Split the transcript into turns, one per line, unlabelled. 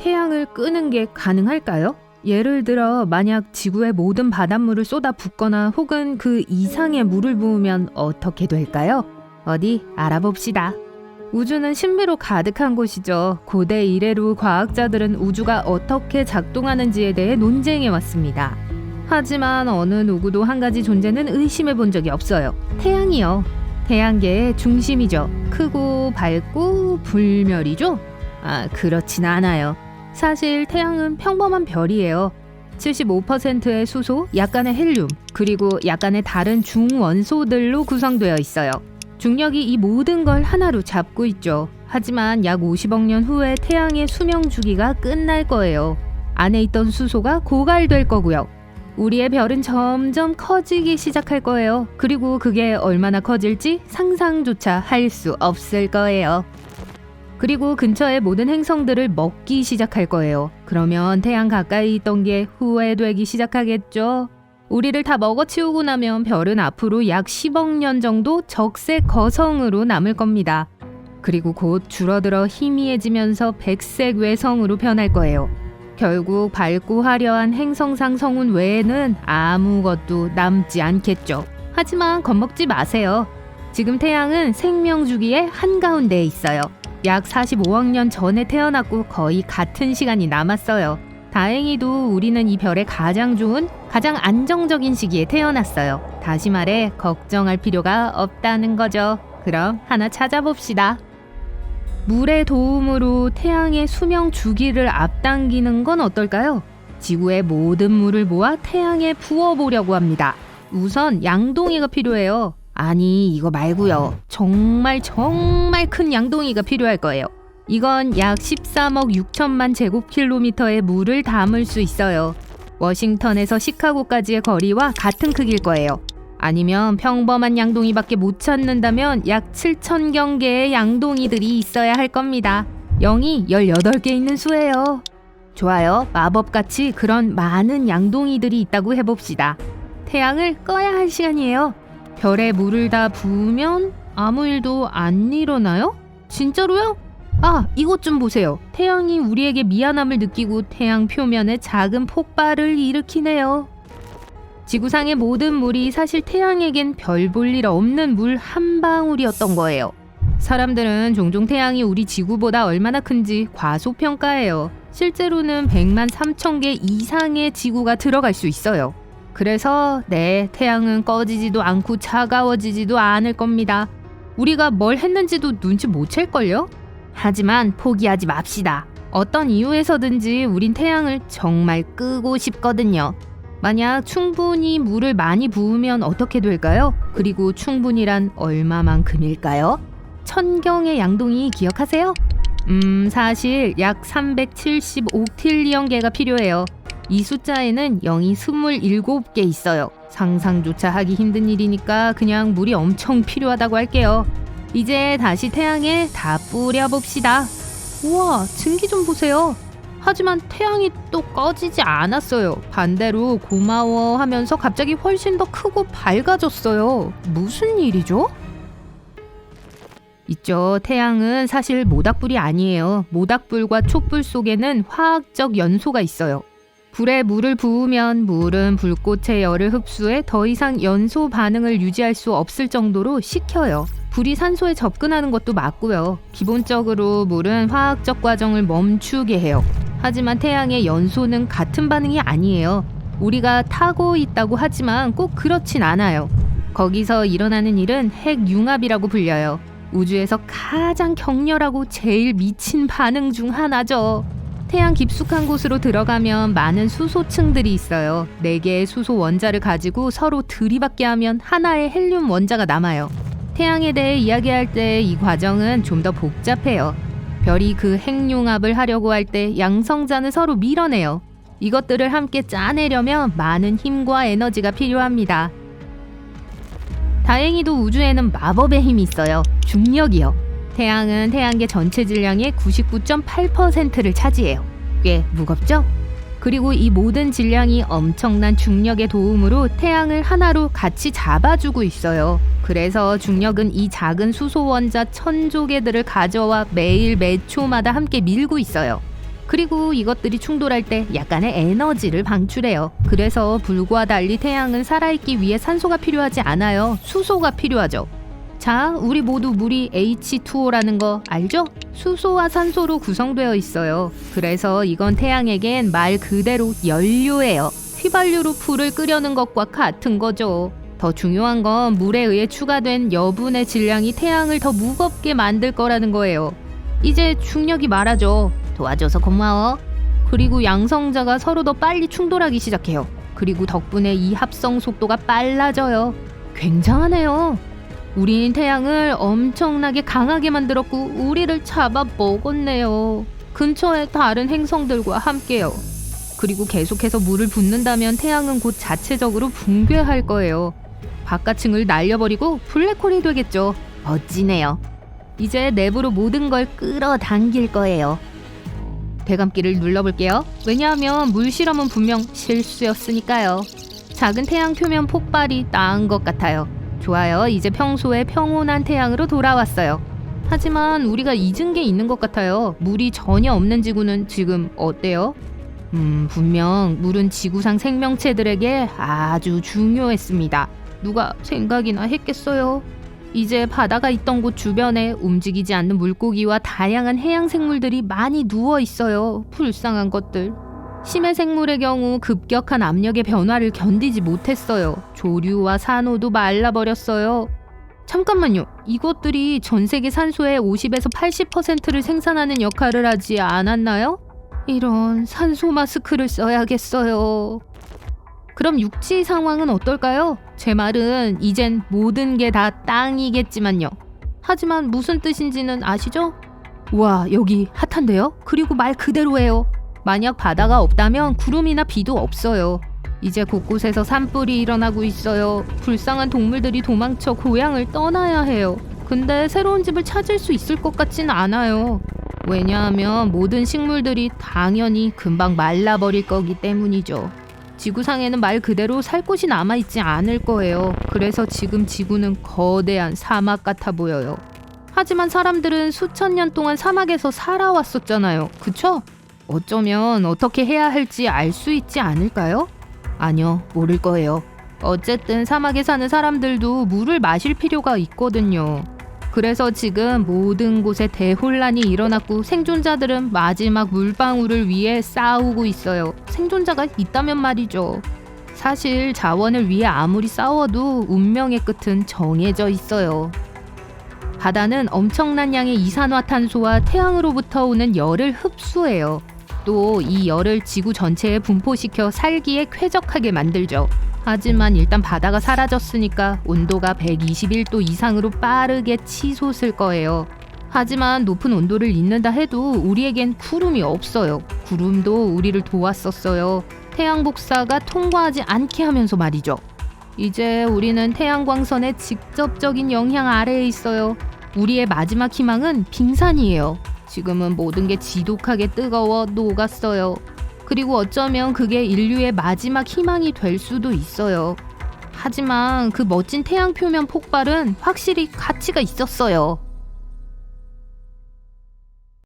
태양을 끄는 게 가능할까요? 예를 들어 만약 지구의 모든 바닷물을 쏟아 붓거나 혹은 그 이상의 물을 부으면 어떻게 될까요? 어디 알아봅시다. 우주는 신비로 가득한 곳이죠. 고대 이래로 과학자들은 우주가 어떻게 작동하는지에 대해 논쟁해 왔습니다. 하지만 어느 누구도 한 가지 존재는 의심해 본 적이 없어요. 태양이요. 태양계의 중심이죠. 크고 밝고 불멸이죠? 아, 그렇진 않아요. 사실 태양은 평범한 별이에요. 75%의 수소, 약간의 헬륨, 그리고 약간의 다른 중원소들로 구성되어 있어요. 중력이 이 모든 걸 하나로 잡고 있죠. 하지만 약 50억 년 후에 태양의 수명 주기가 끝날 거예요. 안에 있던 수소가 고갈될 거고요. 우리의 별은 점점 커지기 시작할 거예요. 그리고 그게 얼마나 커질지 상상조차 할 수 없을 거예요. 그리고 근처의 모든 행성들을 먹기 시작할 거예요. 그러면 태양 가까이 있던 게 후회되기 시작하겠죠. 우리를 다 먹어치우고 나면 별은 앞으로 약 10억 년 정도 적색 거성으로 남을 겁니다. 그리고 곧 줄어들어 희미해지면서 백색 외성으로 변할 거예요. 결국 밝고 화려한 행성상 성운 외에는 아무것도 남지 않겠죠. 하지만 겁먹지 마세요. 지금 태양은 생명 주기의 한가운데에 있어요. 약 45억 년 전에 태어났고 거의 같은 시간이 남았어요. 다행히도 우리는 이 별의 가장 좋은, 가장 안정적인 시기에 태어났어요. 다시 말해, 걱정할 필요가 없다는 거죠. 그럼 하나 찾아봅시다. 물의 도움으로 태양의 수명 주기를 앞당기는 건 어떨까요? 지구의 모든 물을 모아 태양에 부어보려고 합니다. 우선 양동이가 필요해요. 아니, 이거 말고요. 정말 정말 큰 양동이가 필요할 거예요. 이건 약 13억 6천만 제곱킬로미터의 물을 담을 수 있어요. 워싱턴에서 시카고까지의 거리와 같은 크기일 거예요. 아니면 평범한 양동이밖에 못 찾는다면 약 7천 경개의 양동이들이 있어야 할 겁니다. 0이 18개 있는 수예요. 좋아요. 마법같이 그런 많은 양동이들이 있다고 해봅시다. 태양을 꺼야 할 시간이에요. 별에 물을 다 부으면 아무 일도 안 일어나요? 진짜로요? 아, 이것 좀 보세요. 태양이 우리에게 미안함을 느끼고 태양 표면에 작은 폭발을 일으키네요. 지구상의 모든 물이 사실 태양에겐 별 볼 일 없는 물 한 방울이었던 거예요. 사람들은 종종 태양이 우리 지구보다 얼마나 큰지 과소평가해요. 실제로는 100만 3천 개 이상의 지구가 들어갈 수 있어요. 그래서 네, 태양은 꺼지지도 않고 차가워지지도 않을 겁니다. 우리가 뭘 했는지도 눈치 못 챌걸요? 하지만 포기하지 맙시다. 어떤 이유에서든지 우린 태양을 정말 끄고 싶거든요. 만약 충분히 물을 많이 부으면 어떻게 될까요? 그리고 충분이란 얼마만큼일까요? 천경의 양동이 기억하세요? 음, 사실 약 375틸리언 개가 필요해요. 이 숫자에는 0이 27개 있어요. 상상조차 하기 힘든 일이니까 그냥 물이 엄청 필요하다고 할게요. 이제 다시 태양에 다 뿌려봅시다. 우와, 증기 좀 보세요. 하지만 태양이 또 꺼지지 않았어요. 반대로 고마워 하면서 갑자기 훨씬 더 크고 밝아졌어요. 무슨 일이죠? 있죠. 태양은 사실 모닥불이 아니에요. 모닥불과 촛불 속에는 화학적 연소가 있어요. 불에 물을 부으면 물은 불꽃의 열을 흡수해 더 이상 연소 반응을 유지할 수 없을 정도로 식혀요. 불이 산소에 접근하는 것도 맞고요. 기본적으로 물은 화학적 과정을 멈추게 해요. 하지만 태양의 연소는 같은 반응이 아니에요. 우리가 타고 있다고 하지만 꼭 그렇진 않아요. 거기서 일어나는 일은 핵융합이라고 불려요. 우주에서 가장 격렬하고 제일 미친 반응 중 하나죠. 태양 깊숙한 곳으로 들어가면 많은 수소층들이 있어요. 네 개의 수소 원자를 가지고 서로 들이받게 하면 하나의 헬륨 원자가 남아요. 태양에 대해 이야기할 때 이 과정은 좀 더 복잡해요. 별이 그 핵융합을 하려고 할 때 양성자는 서로 밀어내요. 이것들을 함께 짜내려면 많은 힘과 에너지가 필요합니다. 다행히도 우주에는 마법의 힘이 있어요. 중력이요. 태양은 태양계 전체 질량의 99.8%를 차지해요. 꽤 무겁죠? 그리고 이 모든 질량이 엄청난 중력의 도움으로 태양을 하나로 같이 잡아주고 있어요. 그래서 중력은 이 작은 수소 원자 천조 개들을 가져와 매일 매 초마다 함께 밀고 있어요. 그리고 이것들이 충돌할 때 약간의 에너지를 방출해요. 그래서 불과 달리 태양은 살아있기 위해 산소가 필요하지 않아요. 수소가 필요하죠. 자, 우리 모두 물이 H2O라는 거 알죠? 수소와 산소로 구성되어 있어요. 그래서 이건 태양에겐 말 그대로 연료예요. 휘발유로 불을 끄려는 것과 같은 거죠. 더 중요한 건 물에 의해 추가된 여분의 질량이 태양을 더 무겁게 만들 거라는 거예요. 이제 중력이 말하죠. 도와줘서 고마워. 그리고 양성자가 서로 더 빨리 충돌하기 시작해요. 그리고 덕분에 이 합성 속도가 빨라져요. 굉장하네요. 우린 태양을 엄청나게 강하게 만들었고 우리를 잡아 먹었네요. 근처의 다른 행성들과 함께요. 그리고 계속해서 물을 붓는다면 태양은 곧 자체적으로 붕괴할 거예요. 바깥층을 날려버리고 블랙홀이 되겠죠. 멋지네요. 이제 내부로 모든 걸 끌어당길 거예요. 대감기를 눌러볼게요. 왜냐하면 물 실험은 분명 실수였으니까요. 작은 태양 표면 폭발이 나은 것 같아요. 좋아요. 이제 평소에 평온한 태양으로 돌아왔어요. 하지만 우리가 잊은 게 있는 것 같아요. 물이 전혀 없는 지구는 지금 어때요? 음, 분명 물은 지구상 생명체들에게 아주 중요했습니다. 누가 생각이나 했겠어요? 이제 바다가 있던 곳 주변에 움직이지 않는 물고기와 다양한 해양 생물들이 많이 누워 있어요. 불쌍한 것들. 심해 생물의 경우 급격한 압력의 변화를 견디지 못했어요. 조류와 산호도 말라버렸어요. 잠깐만요. 이것들이 전 세계 산소의 50에서 80%를 생산하는 역할을 하지 않았나요? 이런 산소 마스크를 써야겠어요. 그럼 육지 상황은 어떨까요? 제 말은 이젠 모든 게 다 땅이겠지만요. 하지만 무슨 뜻인지는 아시죠? 와, 여기 핫한데요? 그리고 말 그대로예요. 만약 바다가 없다면 구름이나 비도 없어요. 이제 곳곳에서 산불이 일어나고 있어요. 불쌍한 동물들이 도망쳐 고향을 떠나야 해요. 근데 새로운 집을 찾을 수 있을 것 같진 않아요. 왜냐하면 모든 식물들이 당연히 금방 말라버릴 거기 때문이죠. 지구상에는 말 그대로 살 곳이 남아있지 않을 거예요. 그래서 지금 지구는 거대한 사막 같아 보여요. 하지만 사람들은 수천 년 동안 사막에서 살아왔었잖아요. 그쵸? 어쩌면 어떻게 해야 할지 알 수 있지 않을까요? 아니요, 모를 거예요. 어쨌든 사막에 사는 사람들도 물을 마실 필요가 있거든요. 그래서 지금 모든 곳에 대혼란이 일어났고 생존자들은 마지막 물방울을 위해 싸우고 있어요. 생존자가 있다면 말이죠. 사실 자원을 위해 아무리 싸워도 운명의 끝은 정해져 있어요. 바다는 엄청난 양의 이산화탄소와 태양으로부터 오는 열을 흡수해요. 또 이 열을 지구 전체에 분포시켜 살기에 쾌적하게 만들죠. 하지만 일단 바다가 사라졌으니까 온도가 121도 이상으로 빠르게 치솟을 거예요. 하지만 높은 온도를 잊는다 해도 우리에겐 구름이 없어요. 구름도 우리를 도왔었어요. 태양 복사가 통과하지 않게 하면서 말이죠. 이제 우리는 태양광선의 직접적인 영향 아래에 있어요. 우리의 마지막 희망은 빙산이에요. 지금은 모든 게 지독하게 뜨거워 녹았어요. 그리고 어쩌면 그게 인류의 마지막 희망이 될 수도 있어요. 하지만 그 멋진 태양 표면 폭발은 확실히 가치가 있었어요.